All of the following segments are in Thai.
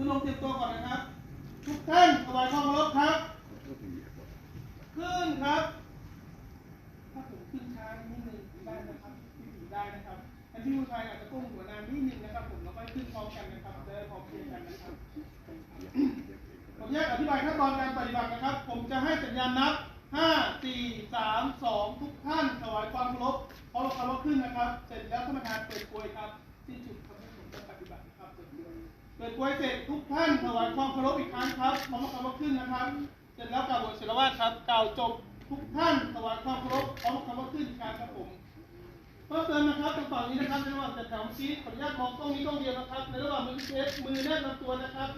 มือลงเตรียมตัวก่อนนะครับ ทุกท่านถวายความเคารพครับ ขึ้นครับ ถ้าผมขึ้นช้านิดนึงได้นะครับพี่ผีได้นะครับอันที่ผู้ชายอาจจะก้มหัวนานนิดนึงนะครับ ผมแล้วก็ขึ้นพร้อมกันนะครับจะได้พร้อมเพรียงกันนะครับ ผมแยกอธิบายขั้นตอนการปฏิบัตินะครับ ผมจะให้สัญญาณนับ5 4 3 2ทุกท่านถวายความเคารพพร้อมเคารพขึ้นนะครับ เสร็จแล้วท่านประธานเปิดกลวยครับสิ้นสุด เปิดกลวยเสร็จทุกท่านถวายความเคารพอีกครั้งครับพร้อมเคารพขึ้นนะครับ เสร็จแล้วกล่าวบทศิลวาสครับ กล่าวจบทุกท่านถวายความเคารพพร้อมเคารพขึ้นอีกครั้งครับผมเพิ่มเติมนะครับทางฝั่งนี้นะครับในระหว่างจัดแถวซีขออนุญาตมองกล้องนี้กล้องเดียวนะครับ ในระหว่างมือเชฟมือแนบลำตัวนะครับ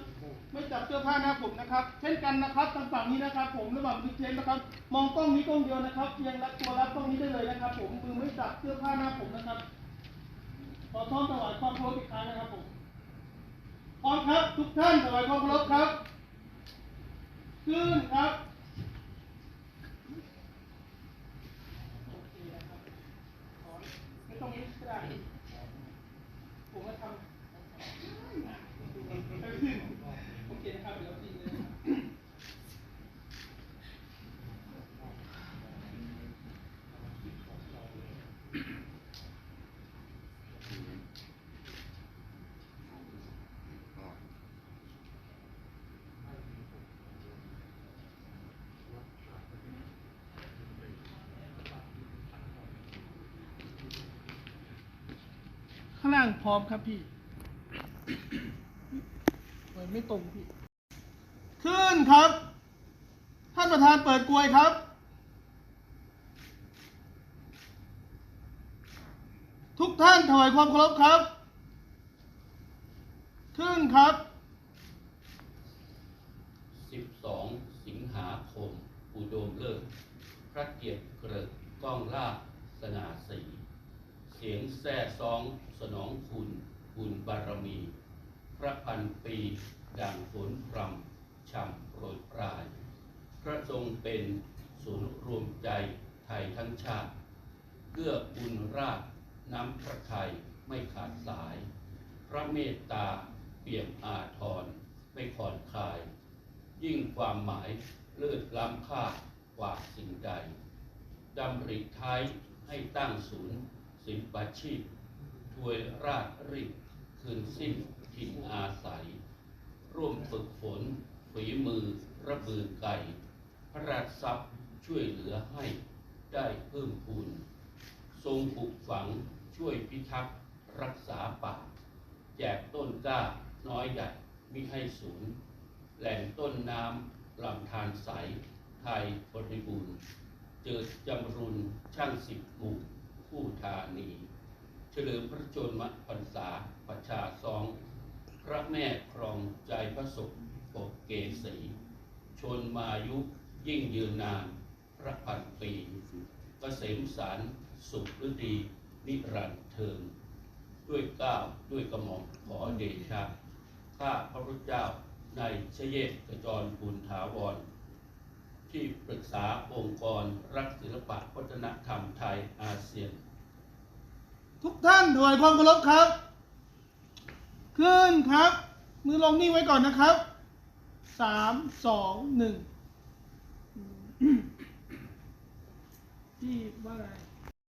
ไม่จับเสื้อผ้าหน้าผมนะครับ เช่นกันนะครับทางฝั่งนี้นะครับ ผมระหว่างมือเชฟนะครับ มองกล้องนี้กล้องเดียวนะครับเพียงรับตัวรับกล้องนี้ได้เลยนะครับ ผมมือไม่จับเสื้อผ้าหน้าผมนะครับขอท้องถวายความเคารพอีกครั้งนะครับผม พร้อมครับ ทุกท่านถวายความเคารพครับขึ้นครับ โอเคนะครับขอไม่ต้องนี้ก็ได้ผมก็ทำโอเคนะครับ เดี๋ยวจริงเลยนะครับ ข้างล่างพร้อมครับพี่มันไม่ตรงพี่ ขึ้นครับ ท่านประธานเปิดกลวยครับ ทุกท่านถวายความเคารพครับ ขึ้นครับ 12 สิงหาคม อุดมเลิศพระเกียรติเกริกก้องลาภสนาสี สียงแซ่ซองสนองคุณบุญบารมี พระพันปีดังฝนพรำช่ำโปรยปลาย พระทรงเป็นศูนย์รวมใจไทยทั้งชาติเกื้อบุญราชน้ำพระทัยไม่ขาดสาย พระเมตตาเปี่ยมอาทรไม่ผ่อนคลาย ยิ่งความหมายเลิศล้ำค่ากว่าสิ่งใดดำริท้ายให้ตั้งศูนย์ ศิลปาชีพถวยราชริกคืนสิ้นถิ่นอาศัย ร่วมฝึกฝนฝีมือระบือไก่ พระราชทรัพย์ช่วยเหลือให้ได้เพิ่มพูน ทรงปลูกฝังช่วยพิทักษ์รักษาป่า แจกต้นกล้าน้อยใหญ่มิให้สูญแหล่งต้นน้ำลำธารใส ไทยบริบูรณ์ เจิดจำรุนช่างสิบหมู่ ผู้ธานี เฉลิมพระชนมพรรษาประชาซอง พระแม่ครองใจพระสุขปกเกษีชนมายุยิ่งยืนนานพระพันปีเกษมสารสุขฤดี นิรันเทิง ด้วยก้าวด้วยกระหม่อมขอเดชะข้าพระพุทธเจ้าในเชเยกจรบุญถาวร ที่ปรึกษาองค์กรรักศิลปะวัฒนธรรมไทยอาเซียน ทุกท่านถวายความเคารพครับ ขึ้นครับ มือลงนิ่งไว้ก่อนนะครับสามสองหนึ่งที่ว่าไง